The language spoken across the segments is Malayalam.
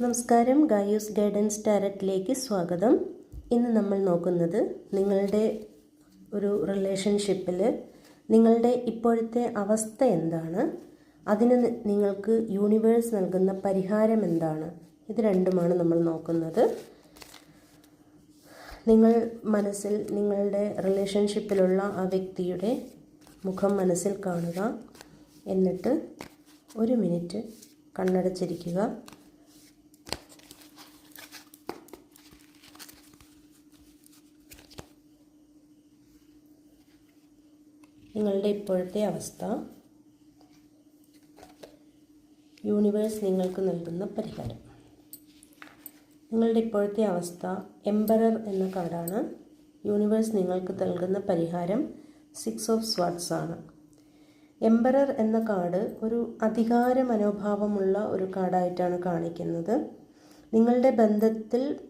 നമസ്കാരം ഗായൂസ് ഗൈഡൻസ് ഡയറക്റ്റിലേക്ക് സ്വാഗതം. ഇന്ന് നമ്മൾ നോക്കുന്നത് നിങ്ങളുടെ ഒരു റിലേഷൻഷിപ്പിൽ നിങ്ങളുടെ ഇപ്പോഴത്തെ അവസ്ഥ എന്താണ്? അതിന് നിങ്ങൾക്ക് യൂണിവേഴ്സ് നൽകുന്ന പരിഹാരം എന്താണ്? ഇത് രണ്ടുമാണ് നമ്മൾ നോക്കുന്നത്. നിങ്ങൾ മനസ്സിൽ നിങ്ങളുടെ റിലേഷൻഷിപ്പിലുള്ള ആ വ്യക്തിയുടെ മുഖം മനസ്സിൽ കാണുക. എന്നിട്ട് ഒരു മിനിറ്റ് കണ്ണടച്ചിരിക്കുക. നിങ്ങളുടെ ഇപ്പോഴത്തെ അവസ്ഥ. യൂണിവേഴ്സ് നിങ്ങൾക്ക് നൽകുന്ന പരിഹാരം. നിങ്ങളുടെ ഇപ്പോഴത്തെ അവസ്ഥ എംബറർ എന്ന കാർഡാണ്. യൂണിവേഴ്സ് നിങ്ങൾക്ക് നൽകുന്ന പരിഹാരം സിക്സ് ഓഫ് സ്വാർട്സ് ആണ്. എംബറർ എന്ന കാർഡ് ഒരു അധികാര മനോഭാവമുള്ള ഒരു കാർഡായിട്ടാണ് കാണിക്കുന്നത്. നിങ്ങളുടെ ബന്ധത്തിൽ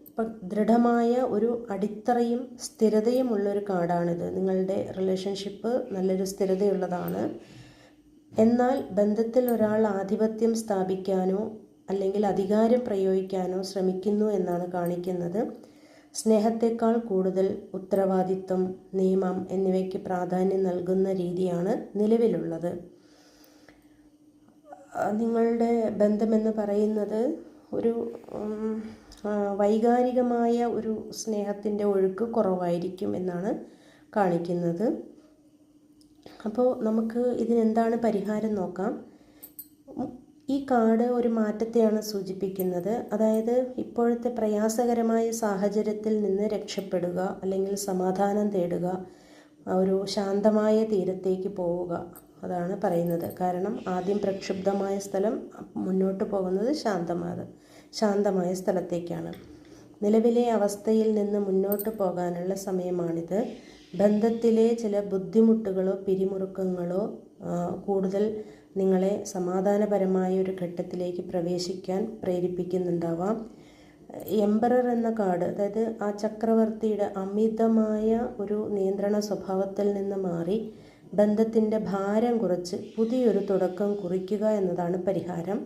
ദൃഢമായ ഒരു അടിത്തറയും സ്ഥിരതയുമുള്ള ഒരു കാർഡാണിത് നിങ്ങളുടെ റിലേഷൻഷിപ്പ് നല്ലൊരു സ്ഥിരതയുള്ളതാണ്. എന്നാൽ ബന്ധത്തിൽ ഒരാൾ ആധിപത്യം സ്ഥാപിക്കാനോ അല്ലെങ്കിൽ അധികാരം പ്രയോഗിക്കാനോ ശ്രമിക്കുന്നു എന്നാണ് കാണിക്കുന്നത്. സ്നേഹത്തെക്കാൾ കൂടുതൽ ഉത്തരവാദിത്വം നിയമം എന്നിവയ്ക്ക് പ്രാധാന്യം നൽകുന്ന രീതിയാണ് നിലവിലുള്ളത്. നിങ്ങളുടെ ബന്ധമെന്ന് പറയുന്നത് ഒരു വൈകാരികമായ ഒരു സ്നേഹത്തിന്റെ ഒഴുക്ക് കുറവായിരിക്കും എന്നാണ് കാണിക്കുന്നത്. അപ്പോൾ നമുക്ക് ഇതിനെന്താണ് പരിഹാരം നോക്കാം. ഈ കാർഡ് ഒരു മാറ്റത്തെയാണ് സൂചിപ്പിക്കുന്നത്. അതായത് ഇപ്പോഴത്തെ പ്രയാസകരമായ സാഹചര്യത്തിൽ നിന്ന് രക്ഷപ്പെടുക അല്ലെങ്കിൽ സമാധാനം തേടുക ഒരു ശാന്തമായ തീരത്തേക്ക് പോവുക. അതാണ് പറയുന്നത്. കാരണം ആദ്യം പ്രക്ഷുബ്ധമായ സ്ഥലം മുന്നോട്ട് പോകുന്നത് ശാന്തമായ ശാന്തമായ സ്ഥലത്തേക്കാണ്. നിലവിലെ അവസ്ഥയിൽ നിന്ന് മുന്നോട്ട് പോകാനുള്ള സമയമാണിത്. ബന്ധത്തിലെ ചില ബുദ്ധിമുട്ടുകളോ പിരിമുറുക്കങ്ങളോ കൂടുതൽ നിങ്ങളെ സമാധാനപരമായ ഒരു ഘട്ടത്തിലേക്ക് പ്രവേശിക്കാൻ പ്രേരിപ്പിക്കുന്നുണ്ടാവാം. എംബറർ എന്ന കാർഡ് അതായത് ആ ചക്രവർത്തിയുടെ അമിതമായ ഒരു നിയന്ത്രണ സ്വഭാവത്തിൽ നിന്ന് മാറി ബന്ധത്തിന്റെ ഭാരം കുറച്ച് പുതിയൊരു തുടക്കം കുറിക്കുക എന്നതാണ് പരിഹാരം.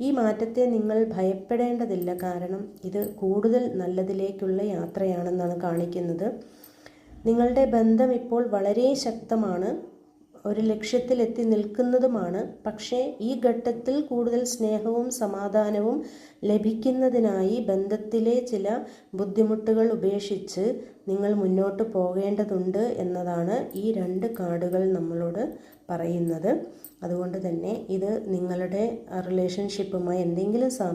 ഈ മാറ്റത്തെ നിങ്ങൾ ഭയപ്പെടേണ്ടതില്ല. കാരണം ഇത് കൂടുതൽ നല്ലതിലേക്കുള്ള യാത്രയാണെന്നാണ് കാണിക്കുന്നത്. നിങ്ങളുടെ ബന്ധം ഇപ്പോൾ വളരെ ശക്തമാണ്. ഒരു ലക്ഷ്യത്തിലെത്തി നിൽക്കുന്നതുമാണ്. പക്ഷേ ഈ ഘട്ടത്തിൽ കൂടുതൽ സ്നേഹവും സമാധാനവും ലഭിക്കുന്നതിനായി ബന്ധത്തിലെ ചില ബുദ്ധിമുട്ടുകൾ ഉപേക്ഷിച്ച് നിങ്ങൾ മുന്നോട്ട് പോകേണ്ടതുണ്ട് എന്നതാണ് ഈ രണ്ട് കാർഡുകൾ നമ്മളോട് പറയുന്നത്. അതുകൊണ്ട് തന്നെ ഇത് നിങ്ങളുടെ റിലേഷൻഷിപ്പുമായി എന്തെങ്കിലും സാമ്യം